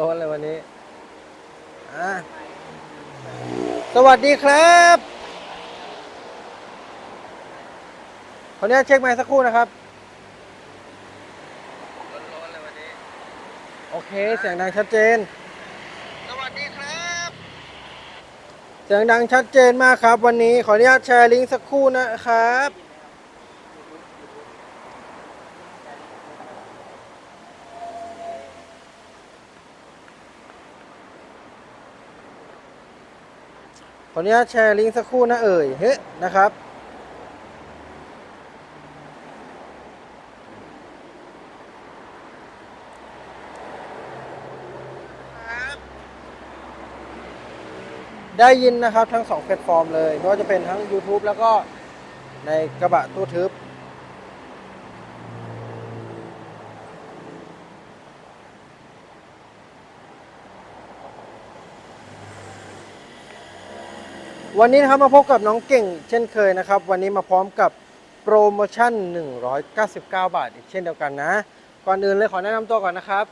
ร้อนๆเลยวันนี้อะสวัสดีครับขออนุญาตเช็คไมค์สักครู่นะครับร้อนๆเลยวันนี้ โอเค เสียงดังชัดเจน สวัสดีครับ เสียงดังชัดเจนมากครับ วันนี้ขออนุญาตแชร์ลิงก์สักครู่นะครับ ออนุญาตแชร์ลิงก์สักครู่นะเอ่ยเฮ้นะครับได้ยินนะครับทั้งสองแพลตฟอร์มเลยไม่ว่าจะเป็นทั้ง YouTube แล้วก็ในกระบะตู้ทึบ วันนี้นะครับมาพบกับน้องเก่ง เช่นเคยนะครับ วันนี้มาพร้อมกับโปรโมชั่น 199 บาท อีกเช่นเดียวกันนะ ก่อนอื่นเลยขอแนะนำตัวก่อนนะครับ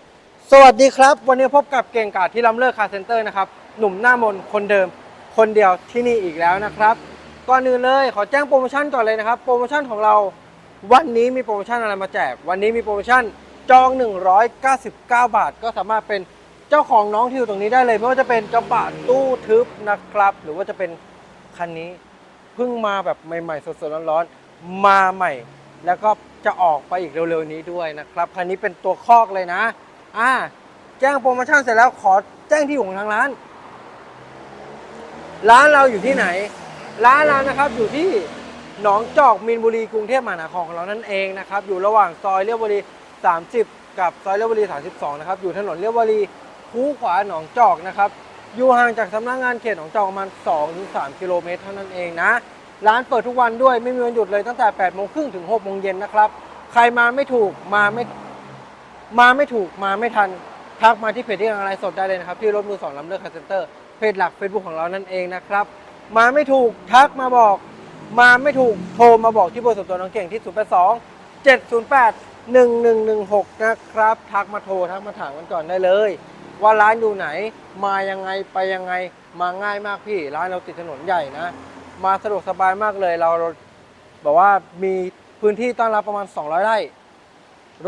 สวัสดีครับ วันนี้พบกับเก่งกาดที่ล้ำเลิศคาร์เซ็นเตอร์นะครับ หนุ่มหน้ามนคนเดิม คนเดียวที่นี่อีกแล้วนะครับ ก่อนอื่นเลยขอแจ้งโปรโมชั่นก่อนเลยนะครับ โปรโมชั่นของเราวันนี้มีโปรโมชั่นอะไรมาแจก วันนี้มีโปรโมชั่นจอง 199 บาท ก็สามารถเป็นเจ้าของน้องที่อยู่ตรงนี้ได้เลย ไม่ว่าจะเป็นกระบะตู้ทึบนะครับ หรือว่าจะเป็น คันนี้เพิ่งมาแบบใหม่ๆ สดๆร้อนๆมาใหม่ แล้วก็จะออกไปอีกเร็วๆนี้ด้วยนะครับ คันนี้เป็นตัวคอกเลยนะ อ่า แจ้งโปรโมชั่นเสร็จแล้วขอแจ้งที่อยู่ของทางร้าน ร้านเราอยู่ที่ไหน ร้านเรานะครับอยู่ที่หนองจอกมีนบุรีกรุงเทพมหานครของเรานั่นเองนะครับ อยู่ระหว่างซอยเลียบบุรี 30 กับซอยเลียบบุรี 32 นะครับ อยู่ถนนเลียบบุรีคูขวาหนองจอกนะครับ อยู่ห่างจากสำนักงานเขตหนองจอกประมาณ 2-3 กิโลเมตรเท่านั้นเองนะ ร้านเปิดทุกวันด้วยไม่มีวันหยุดเลยตั้งแต่8โมงครึ่งถึง6โมงเย็นนะครับ ใครมาไม่ถูกมาไม่มาไม่ถูกมาไม่ทันทักมาที่เพจที่กำลังไลฟ์สดได้เลยนะครับ ที่รถมือสองลำเลือกคาเซนเตอร์เพจหลัก Facebook ของเรานั่นเองนะครับ มาไม่ถูกทักมาบอก มาไม่ถูกโทรมาบอกที่เบอร์ส่วนตัวน้องเก่งที่ 0 8 2 708 1116 นะครับ ทักมาโทรทักมาถามกันก่อนได้เลย ว่าร้านอยู่ไหน มายังไงไปยังไง มาง่ายมากพี่ ร้านเราติดถนนใหญ่นะ มาสะดวกสบายมากเลย เราบอกว่ามีพื้นที่ต้อนรับประมาณ 200 ไร่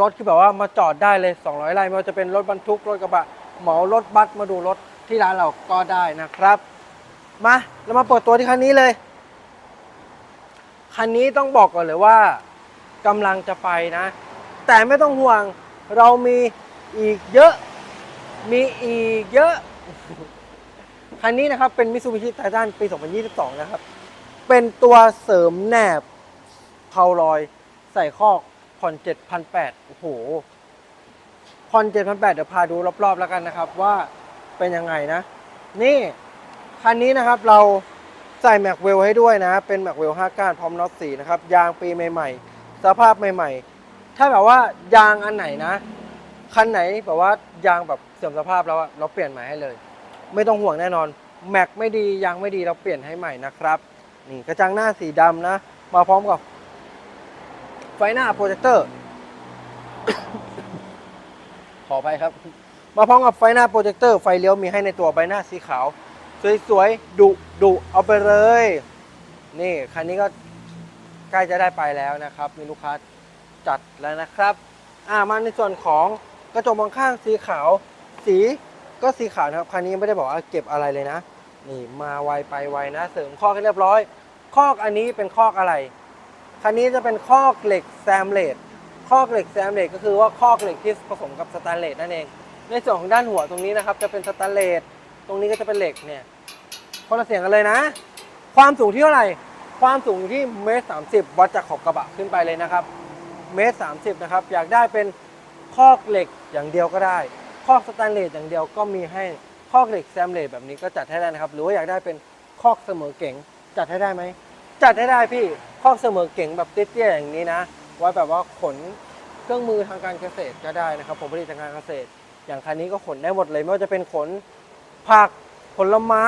รถคือแบบว่ามาจอดได้เลย 200 ไร่ไม่ว่าจะเป็นรถบรรทุกรถกระบะเหมารถบัสมาดูรถที่ร้านเราก็ได้นะครับ มาเรามาเปิดตัวที่คันนี้เลย คันนี้ต้องบอกก่อนเลยว่ากำลังจะไปนะ แต่ไม่ต้องห่วงเรามีอีกเยอะ มีอีกเยอะ คันนี้นะครับเป็น Mitsubishi Titan ปี 2022 นะครับ เป็นตัวเสริมแหนบเพาลอย ใส่คอกผ่อน7,800 โอ้โห ผ่อน7,800 เดี๋ยวพาดูรอบๆแล้วกันนะครับ ว่าเป็นยังไงนะ นี่ คันนี้นะครับเราใส่แม็กเวลให้ด้วยนะ เป็นแม็กเวล5ก้านพร้อมน็อตสีนะครับ ยางปีใหม่ ๆ สภาพใหม่ ๆ ถ้าแบบว่ายางอันไหนนะ คันไหนแบบว่ายางแบบเสื่อมสภาพแล้วอะเราเปลี่ยนใหม่ให้เลย ไม่ต้องห่วงแน่นอนแม็กไม่ดียางไม่ดีเราเปลี่ยนให้ใหม่นะครับนี่กระจังหน้าสีดำนะ มาพร้อมกับ ไฟหน้าโปรเจคเตอร์ ขออภัยครับ มาพร้อมกับไฟหน้าโปรเจคเตอร์ไฟเลี้ยวมีให้ในตัวใบหน้าสีขาว สวยๆดุดุเอาไปเลย นี่คันนี้ก็ใกล้จะได้ไปแล้วนะครับ มีลูกค้าจัดแล้วนะครับ อ่ามาในส่วนของ กระจกมองข้างสีขาว สีก็สีขาวนะครับคันนี้ไม่ได้บอกว่าเก็บอะไรเลยนะ นี่มาไวไปไวนะ เสริมข้อกให้เรียบร้อย คอกอันนี้เป็นคอกอะไร คันนี้จะเป็นคอกเหล็กแซมเลดคอกเหล็กแซมเลดก็คือว่าคอกเหล็กที่ผสมกับสแตนเลสนั่นเอง ในส่วนของด้านหัวตรงนี้นะครับ จะเป็นสแตนเลสตรงนี้ก็จะเป็นเหล็กเนี่ยคนละเสียงกันเลยนะ ความสูงที่เท่าไหร่ ความสูงที่เมตรสามสิบวัดจากขอบกระบะขึ้นไปเลยนะครับ เมตรสามสิบนะครับ อยากได้เป็นคอกเหล็ก อย่างเดียวก็ได้ คอกสแตนเลสอย่างเดียวก็มีให้คอกเหล็กแซมเลสแบบนี้ก็จัดให้ได้นะครับ หรือว่าอยากได้เป็นคอกเสมอเก๋งจัดให้ได้ไหมจัดให้ได้พี่คอกเสมอเก๋งแบบเตี้ยๆอย่างนี้นะไว้แบบว่าขนเครื่องมือทางการเกษตรก็ได้นะครับผมผลิตทางการเกษตร อย่างคันนี้ก็ขนได้หมดเลยไม่ว่าจะเป็นขนผักผลไม้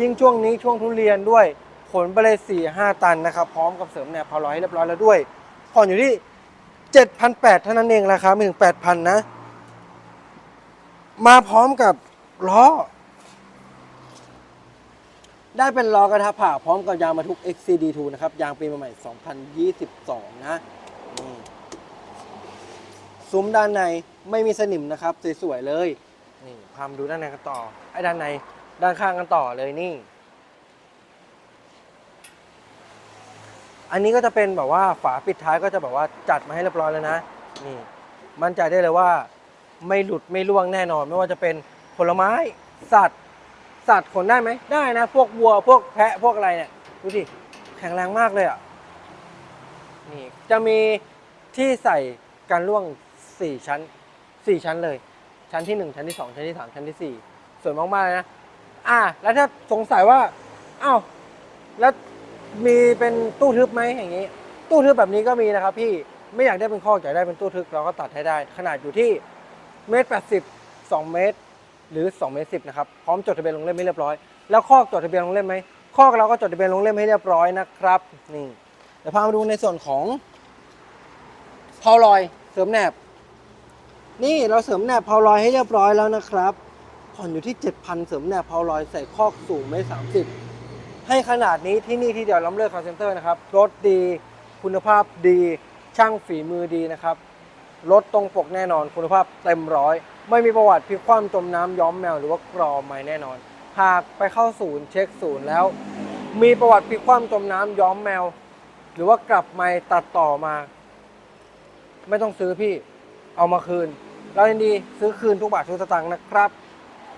ยิ่งช่วงนี้ช่วงทุเรียนด้วยขนไปเลยสี่ห้าตันนะครับ พร้อมกับเสริมแหนบพาร้อยให้เรียบร้อยแล้วด้วยผ่อนอยู่ที่เจ็ดพันแปดเท่านั้นเองราคาไม่ถึงแปดพันนะ มาพร้อมกับล้อ ได้เป็นล้อกระทะผ่าพร้อมกับยางบรรทุก XCD2 นะครับ ยางปีใหม่ 2022 นะนี่ซุ้มด้านในไม่มีสนิมนะครับ สวย ๆ เลย นี่พามาดูด้านในกันต่อ ไอ้ด้านในด้านข้างกันต่อเลยนี่ อันนี้ก็จะเป็นแบบว่าฝาปิดท้ายก็จะแบบว่าจัดมาให้เรียบร้อยแล้วนะ นี่ มั่นใจได้เลยว่า ไม่หลุดไม่ร่วงแน่นอน ไม่ว่าจะเป็นผลไม้ สัตว์ สัตว์ขนได้ไหมได้นะ พวกวัวพวกแพะพวกอะไรเนี่ยดูสิแข็งแรงมากเลยอะนี่จะมีที่ใส่การร่วงสี่ชั้นสี่ชั้นเลย ชั้นที่หนึ่งชั้นที่สองชั้นที่สามชั้นที่สี่สวยมากๆเลยนะอะแล้วถ้าสงสัยว่าอ้าวแล้วมีเป็นตู้ทึบไหมอย่างนี้ ตู้ทึบแบบนี้ก็มีนะครับพี่ไม่อยากได้เป็นข้ออยากได้เป็นตู้ทึบเราก็ตัดให้ได้ ขนาดอยู่ที่ เมตรแปดสิบสองเมตร หรือ2เมตรสินะครับพร้อมจดทะเบียนลงเล่มให้เรียบร้อย แล้วคอกจดทะเบียนลงเล่มไหมคอกเราก็จดทะเบียนลงเล่มให้เรียบร้อยนะครับนี่เดี๋ยวพามาดูในส่วนของเพาลอยเสริมแหนบ นี่เราเสริมแหนบเพาลอยให้เรียบร้อยแล้วนะครับผ่อนอยู่ที่ 7,000 เสริมแหนบเพาลอยใส่คอกสูงเมตรสามสิบให้ขนาดนี้ที่นี่ที่เดียวล้ำเลิศคาร์เซนเตอร์นะครับรถดี คุณภาพดีช่างฝีมือดีนะครับ รถตรงปกแน่นอนคุณภาพเต็มร้อย ไม่มีประวัติพลิกคว่ำจมน้ำย้อมแมวหรือว่ากรอไม่แน่นอน หากไปเข้าศูนย์เช็คศูนย์แล้ว มีประวัติพลิกคว่ำจมน้ำย้อมแมว หรือว่ากลับไม่ตัดต่อมา ไม่ต้องซื้อพี่เอามาคืนเรายินดีซื้อคืนทุกบาททุกสตางค์นะครับ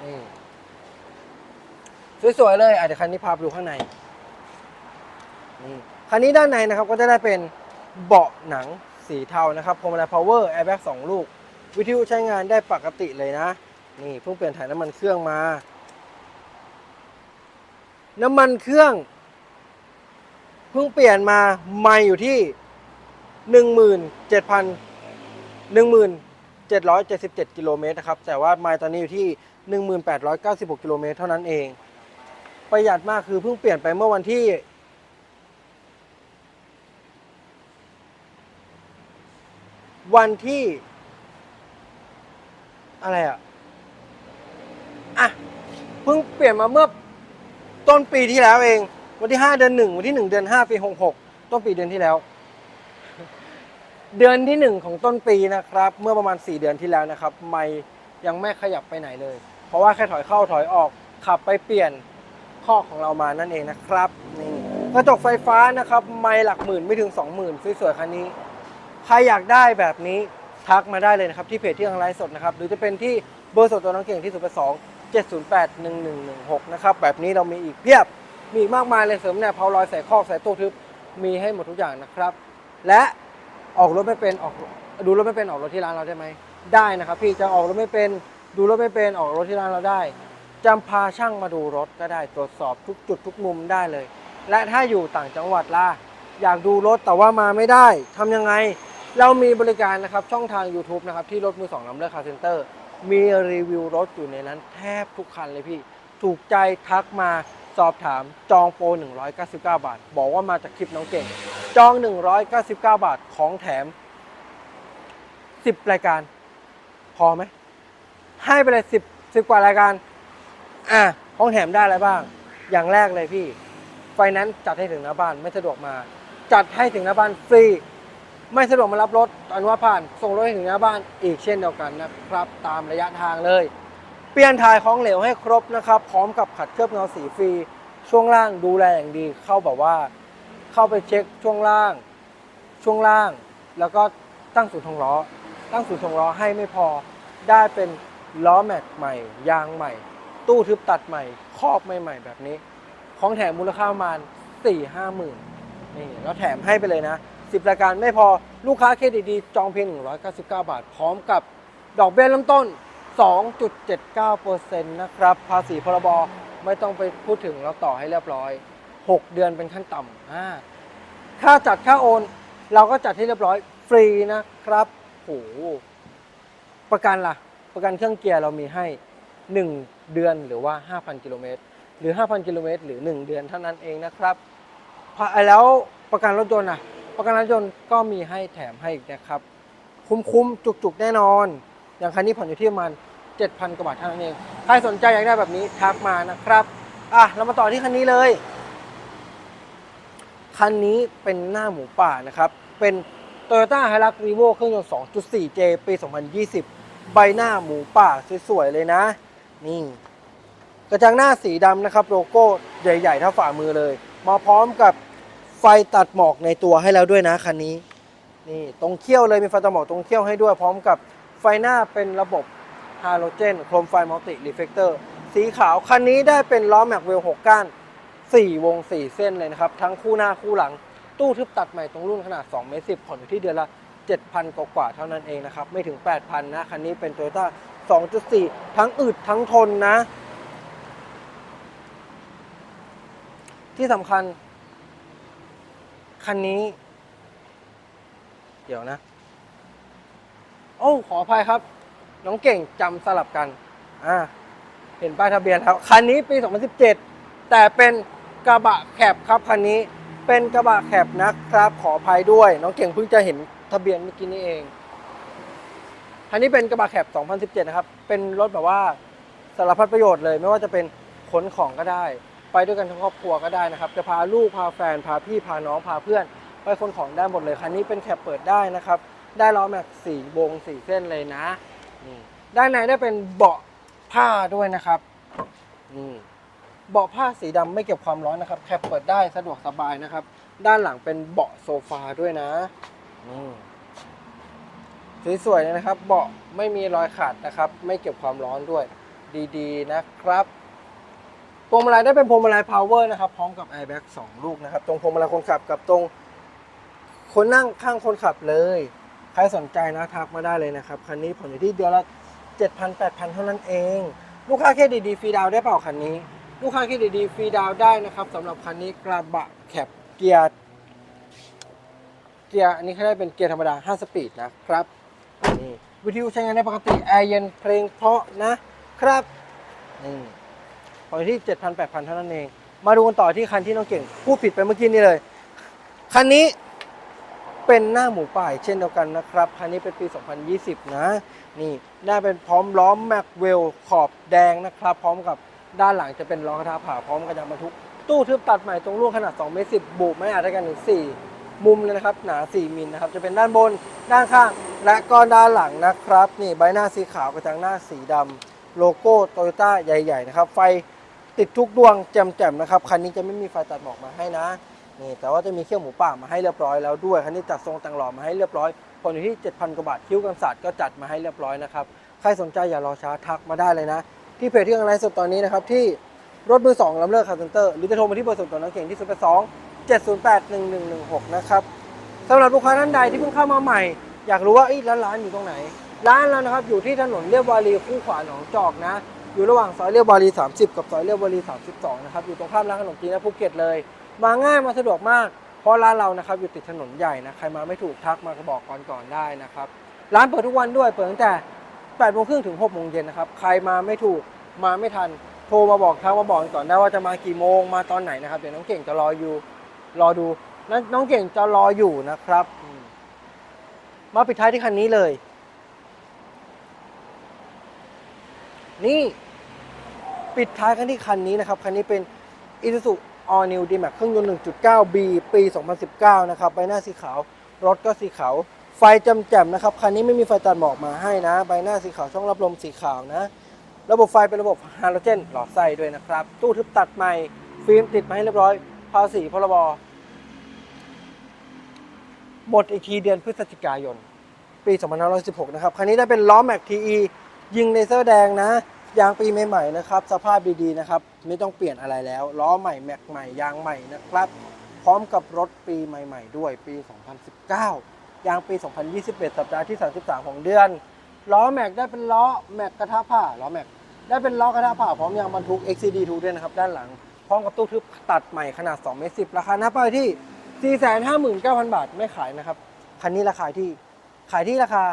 นี่สวยๆเลยอะเดี๋ยวคันนี้พาไปดูข้างในนี่คันนี้ด้านในนะครับก็จะได้เป็นเบาะหนัง สีเทานะครับพวงมาลัย power airbag สองลูก วิทยุใช้งานได้ปกติเลยนะ นี่เพิ่งเปลี่ยนถ่ายน้ำมันเครื่องมา น้ำมันเครื่อง เพิ่งเปลี่ยนมาใหม่อยู่ที่หนึ่งหมื่นเจ็ดพันหนึ่งหมื่นเจ็ดร้อยเจ็ดสิบเจ็ดกิโลเมตรนะครับ แต่ว่าไมล์ตอนนี้อยู่ที่หนึ่งหมื่นแปดร้อยเก้าสิบหกกิโลเมตรเท่านั้นเอง ประหยัดมากคือเพิ่งเปลี่ยนไปเมื่อวันที่ วันที่ อะไรอะ อะ เพิ่งเปลี่ยนมาเมื่อต้นปีที่แล้วเอง วันที่5เดือน1วันที่1เดือน5ปี66ต้นปีเดือนที่แล้ว เดือนที่1ของต้นปีนะครับ เมื่อประมาณ4เดือนที่แล้วนะครับ ไม่ยังไม่ขยับไปไหนเลย เพราะว่าแค่ถอยเข้าถอยออกขับไปเปลี่ยนข้อของเรามานั่นเองนะครับนี่กระจกไฟฟ้านะครับ ไม่หลักหมื่นไม่ถึง 20,000สวยๆคันนี้ ใครอยากได้แบบนี้ทักมาได้เลยนะครับ ที่เพจที่ทางไลฟ์สดนะครับ หรือจะเป็นที่เบอร์สดตัวน้องเก่งที่ 0 2 7 0 8 1 1 1 6 นะครับ แบบนี้เรามีอีกเพียบมีอีกมากมายเลยเสริมแนบเพาลอยใส่คอกใส่ตู้ทึบมีให้หมดทุกอย่างนะครับ และออกรถไม่เป็นออกดูรถไม่เป็นออกรถที่ร้านเราได้ไหมได้นะครับ พี่จะออกรถไม่เป็นดูรถไม่เป็นออกรถที่ร้านเราได้จำพาช่างมาดูรถก็ได้ตรวจสอบทุกจุดทุกมุมได้เลย และถ้าอยู่ต่างจังหวัดล่ะอยากดูรถแต่ว่ามาไม่ได้ทำยังไง เรามีบริการนะครับช่องทาง YouTube นะครับที่รถมือสองลำเลิศคาร์เซนเตอร์มีรีวิวรถอยู่ในนั้นแทบทุกคันเลยพี่ ถูกใจทักมาสอบถามจองโปร 199 บาท บอกว่ามาจากคลิปน้องเก่ง จอง 199 บาทของแถม 10 รายการ พอไหม ให้ไปเลย10 10 กว่ารายการ อะของแถมได้อะไรบ้าง อย่างแรกเลยพี่ ไฟแนนซ์จัดให้ถึงหน้าบ้านไม่สะดวกมา จัดให้ถึงหน้าบ้านฟรี ไม่สะดวกมารับรถอนุญาตผ่านส่งรถให้ถึงหน้าบ้านอีกเช่นเดียวกันนะครับ ตามระยะทางเลย เปลี่ยนถ่ายของเหลวให้ครบนะครับ พร้อมกับขัดเคลือบเงาสีฟรี ช่วงล่างดูแลอย่างดี เข้าแบบว่า เข้าไปเช็คช่วงล่าง ช่วงล่าง แล้วก็ตั้งศูนย์ทองล้อ ตั้งศูนย์ทองล้อให้ไม่พอได้เป็นล้อแม็กใหม่ ยางใหม่ ตู้ทึบตัดใหม่ครอบใหม่ๆแบบนี้ ของแถมมูลค่าประมาณสี่ห้าหมื่นนี่แล้วแถมให้ไปเลยนะ 10 รายการไม่พอลูกค้าเครดิตดีจองเพียง 199 บาท พร้อมกับดอกเบี้ยเริ่มต้น 2.79%นะครับ ภาษีพรบไม่ต้องไปพูดถึงเราต่อให้เรียบร้อย 6 เดือนเป็นขั้นต่ำค่าจัดค่าโอน เราก็จัดให้เรียบร้อยฟรีนะครับโหประกันล่ะ ประกันเครื่องเกียร์เรามีให้ 1 เดือนหรือว่า 5,000 กิโลเมตรหรือ 5,000 กิโลเมตรหรือ 1 เดือนเท่านั้นเองนะครับพอแล้วประกันรถยนต์อะ ประกันรถยนต์ก็มีให้แถมให้อีกนะครับ คุ้มๆ จุกๆ แน่นอน อย่างคันนี้ผ่อนอยู่ที่ประมาณ7,000 กว่าบาทเท่านั้นเอง ใครสนใจอยากได้แบบนี้ทักมานะครับ อะ เรามาต่อที่คันนี้เลย คันนี้เป็นหน้าหมูป่านะครับ เป็น Toyota h i l u x r e v o เครื่องยนต์ 2.4J ปี 2020 ใบหน้าหมูป่าสวยๆ เลยนะ นี่ กระจังหน้าสีดำนะครับ โลโก้ใหญ่ ๆ เท่าฝ่ามือเลย มาพร้อมกับ ไฟตัดหมอกในตัวให้แล้วด้วยนะคันนี้ นี่ตรงเขี้ยวเลยมีไฟตัดหมอกตรงเขี้ยวให้ด้วย พร้อมกับไฟหน้าเป็นระบบฮาโลเจนโครมไฟมัลติรีเฟกเตอร์สีขาวคันนี้ได้เป็นล้อแม็กเวล6ก้าน 4 วง 4 เส้นเลยนะครับ ทั้งคู่หน้าคู่หลัง ตู้ทึบตัดใหม่ตรงรุ่นขนาด2เมตร10ผ่อนอยู่ที่เดือนละ 7,000 กว่าๆเท่านั้นเองนะครับ ไม่ถึง 8,000 นะ คันนี้เป็น Toyota 2.4 ทั้งอึดทั้งทนนะ ที่สำคัญ คันนี้ เดี๋ยวนะ โอ้ขออภัยครับ น้องเก่งจำสลับกัน อ่า เห็นป้ายทะเบียนแล้ว คันนี้ปี 2017 แต่เป็นกระบะแคบครับคันนี้ เป็นกระบะแคบนะครับ ขออภัยด้วย น้องเก่งเพิ่งจะเห็นทะเบียนเมื่อกี้นี้เอง คันนี้เป็นกระบะแคบ2017 นะครับ เป็นรถแบบว่าสารพัดประโยชน์เลย ไม่ว่าจะเป็นขนของก็ได้ ไปด้วยกันทั้งครอบครัวก็ได้นะครับ จะพาลูกพาแฟนพาพี่พาน้องพาเพื่อน ไปขนของได้หมดเลยคันนี้เป็นแคปเปิดได้นะครับ ได้ล้อแม็กสี่วงสี่เส้นเลยนะนี่ด้านในได้เป็นเบาะผ้าด้วยนะครับนี่เบาะผ้าสีดำไม่เก็บความร้อนนะครับ แคปเปิดได้สะดวกสบายนะครับ ด้านหลังเป็นเบาะโซฟาด้วยนะสวยๆเลยนะครับ เบาะไม่มีรอยขาดนะครับ ไม่เก็บความร้อนด้วย ดีๆนะครับ พวงมาลัยได้เป็นพวงมาลัยพาวเวอร์นะครับพร้อมกับแอร์แบ็กสองลูกนะครับ ตรงพวงมาลัยคนขับกับตรงคนนั่งข้างคนขับเลย ใครสนใจนะทักมาได้เลยนะครับ คันนี้ผ่อนอยู่ที่เดือนละ 7,000 8,000 เท่านั้นเอง ลูกค้าเครดิตดีฟรีดาวได้เปล่าคันนี้ ลูกค้าเครดิตดีฟรีดาวได้นะครับสำหรับคันนี้กระบะแคบเกียร์เกียร์อันนี้เขาได้เป็นเกียร์ธรรมดา 5 สปีดนะครับนี่วิทยุใช้งานได้ปกติแอร์เย็นเพลงเพราะนะครับนี่ ผ่อนอยู่ที่7,000 8,000เท่านั้นเอง มาดูกันต่อที่คันที่น้องเก่งพูดผิดไปเมื่อกี้นี้เลย คันนี้เป็นหน้าหมูป่าอีกเช่นเดียวกันนะครับ คันนี้เป็นปี 2020 นะ นี่ได้าเป็นพร้อมล้อมแม็กเวลขอบแดงนะครับ พร้อมกับด้านหลังจะเป็นล้อกระทะผ่าพร้อมกระยางบรรทุก ตู้ทึบตัดใหม่ตรงลูกขนาด2เมตร10บุไม่อาจได้กันถึง4มุมเลยนะครับ หนา 4 มิลนะครับ จะเป็นด้านบน ด้านข้าง และก็ด้านหลังนะครับ นี่ใบหน้าสีขาวกระจังหน้าสีดำโลโก้โตโยต้าใหญ่ ๆ นะครับ ไฟ ติดทุกดวงแจ่มๆนะครับคันนี้จะไม่มีไฟตัดหมอกมาให้นะนี่แต่ว่าจะมีเขี้ยวหมูป่ามาให้เรียบร้อยแล้วด้วยคันนี้จัดทรงต่างหล่อมาให้เรียบร้อยผ่อนอยู่ที่ 7,000กว่าบาทคิ้วกันศาสตร์ก็จัดมาให้เรียบร้อยนะครับใครสนใจอย่ารอช้าทักมาได้เลยนะ ที่เพจที่กำลังไลฟ์สดตอนนี้นะครับที่รถมือสองลำเลิกคาร์เซนเตอร์หรือจะโทรมาที่เบอร์ส่วนตัวน้องเก่งที่0 8 2 708 1116นะครับสำหรับลูกค้าท่านใดที่เพิ่งเข้ามาใหม่ อยากรู้ว่าเอ้ร้านร้านอยู่ตรงไหน ร้านเรานะครับอยู่ที่ถนนเรียบวารีคู่ขวาหนองจอกนะ อยู่ระหว่างซอยเรียบวารี 30 กับซอยเรียบวารี 32 นะครับ อยู่ตรงข้ามร้านขนมจีนนะภูเก็ตเลย มาง่ายมาสะดวกมาก เพราะร้านเรานะครับอยู่ติดถนนใหญ่นะ ใครมาไม่ถูกทักมาก็บอกก่อนก่อนได้นะครับ ร้านเปิดทุกวันด้วย เปิดตั้งแต่8โมงครึ่งถึง6โมงเย็นนะครับ ใครมาไม่ถูกมาไม่ทัน โทรมาบอกทักมาบอกก่อนได้ว่าจะมากี่โมง มาตอนไหนนะครับ เดี๋ยวน้องเก่งจะรออยู่ รอดู น้องเก่งจะรออยู่นะครับ มาปิดท้ายที่คันนี้เลย นี่ปิดท้ายกันที่คันนี้นะครับ คันนี้เป็น Isuzu All New D-Max เครื่องยนต์ 1.9B ปี 2019 นะครับ ใบหน้าสีขาว รถก็สีขาว ไฟจำแจ่มนะครับ คันนี้ไม่มีไฟตัดหมอกมาให้นะ ใบหน้าสีขาว ช่องรับลมสีขาวนะ ระบบไฟเป็นระบบฮาโลเจน หลอดไส้ด้วยนะครับ ตู้ทึบตัดใหม่ ฟิล์มติดมาให้เรียบร้อย ภาษีพรบ หมดอีกทีเดือนพฤศจิกายน ปี 2516 นะครับ คันนี้ได้เป็นล้อแม็กทีอี ยิงเลเซอร์แดงนะ ยางปีใหม่ๆนะครับ สภาพดีๆนะครับ ไม่ต้องเปลี่ยนอะไรแล้ว ล้อใหม่แม็กใหม่ยางใหม่นะครับ พร้อมกับรถปีใหม่ ๆ ด้วยปี 2019 ยางปี 2021 สัปดาห์ที่ 33 ของเดือน ล้อแม็กได้เป็นล้อแม็กกระทะผ่าล้อแม็กได้เป็นล้อกระทะผ่าพร้อมยางบรรทุก XCD2 ด้วยนะครับ ด้านหลัง พร้อมกับตู้ทึบตัดใหม่ขนาด2เมตร10 ราคาหน้าป้ายที่ 459,000 บาทไม่ขายนะครับ คันนี้ราคาที่ขายที่ราคา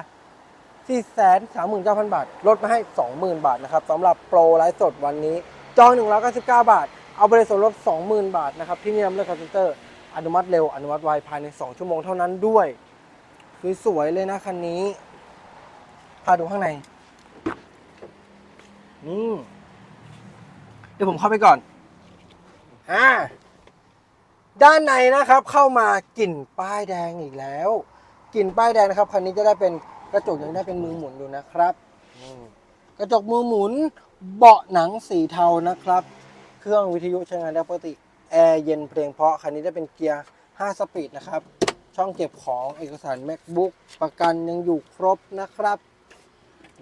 439,000 บาท ลดมาให้ 20,000 บาทนะครับสำหรับโปรไลฟ์สดวันนี้ จอง 199 บาท เอาไปเลยส่วนลด 20,000 บาทนะครับ ที่นี่นำเลือกคอมพิวเตอร์ อนุมัติเร็ว อนุมัติไว ภายใน 2 ชั่วโมงเท่านั้นด้วย สวยๆเลยนะคันนี้ พาดูข้างในอืมเดี๋ยวผมเข้าไปก่อน อ่า ด้านในนะครับ เข้ามากลิ่นป้ายแดงอีกแล้ว กลิ่นป้ายแดงนะครับ คันนี้จะได้เป็น กระจกยังได้เป็นมือหมุนอยู่นะครับกระจกมือหมุนเบาะหนังสีเทานะครับ เครื่องวิทยุใช้งานได้ปกติแอร์เย็นเพลงเพราะคันนี้ได้เป็นเกียร์ 5 สปีดนะครับ ช่องเก็บของเอกสาร macbook ประกันยังอยู่ครบนะครับ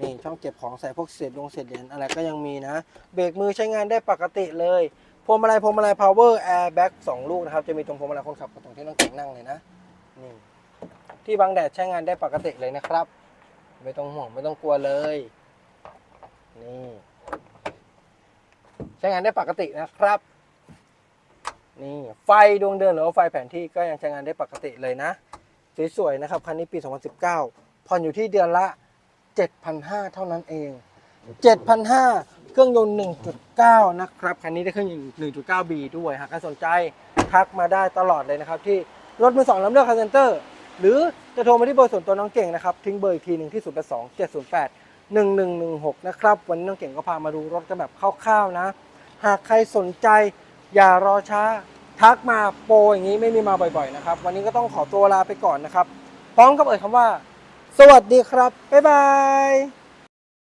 นี่ช่องเก็บของใส่พวกเศษลงเศษเหรียญอะไรก็ยังมีนะ เบรกมือใช้งานได้ปกติเลยพวงมาลัยพวงมาลัย power airbag 2ลูกนะครับ จะมีตรงพวงมาลัยคนขับกับตรงที่น้องเก่งนั่งเลยนะนี่ ที่บังแดดใช้งานได้ปกติเลยนะครับ ไม่ต้องห่วงไม่ต้องกลัวเลย นี่ ใช้งานได้ปกตินะครับ นี่ไฟดวงเดือนหรือว่าไฟแผนที่ก็ยังใช้งานได้ปกติเลยนะ สวยๆนะครับคันนี้ปี 2019 ผ่อนอยู่ที่เดือนละ 7,500 เท่านั้นเอง 7,500 เครื่องยนต์ 1.9 นะครับ คันนี้ได้เครื่องยนต์ 1.9B ด้วย หากใครสนใจทักมาได้ตลอดเลยนะครับที่รถมือสองลำเลือกคาร์เซนเตอร์ หรือจะโทรมาที่เบอร์ส่วนตัวน้องเก่งนะครับ ทิ้งเบอร์อีกทีหนึ่งที่ 0 2 708 1116 นะครับ วันนี้น้องเก่งก็พามาดูรถกันแบบคร่าวๆนะ หากใครสนใจอย่ารอช้า ทักมาโปรอย่างนี้ไม่มีมาบ่อยๆนะครับ วันนี้ก็ต้องขอตัวลาไปก่อนนะครับ พร้อมกับเอ่ยคำว่า สวัสดีครับ บ๊ายบาย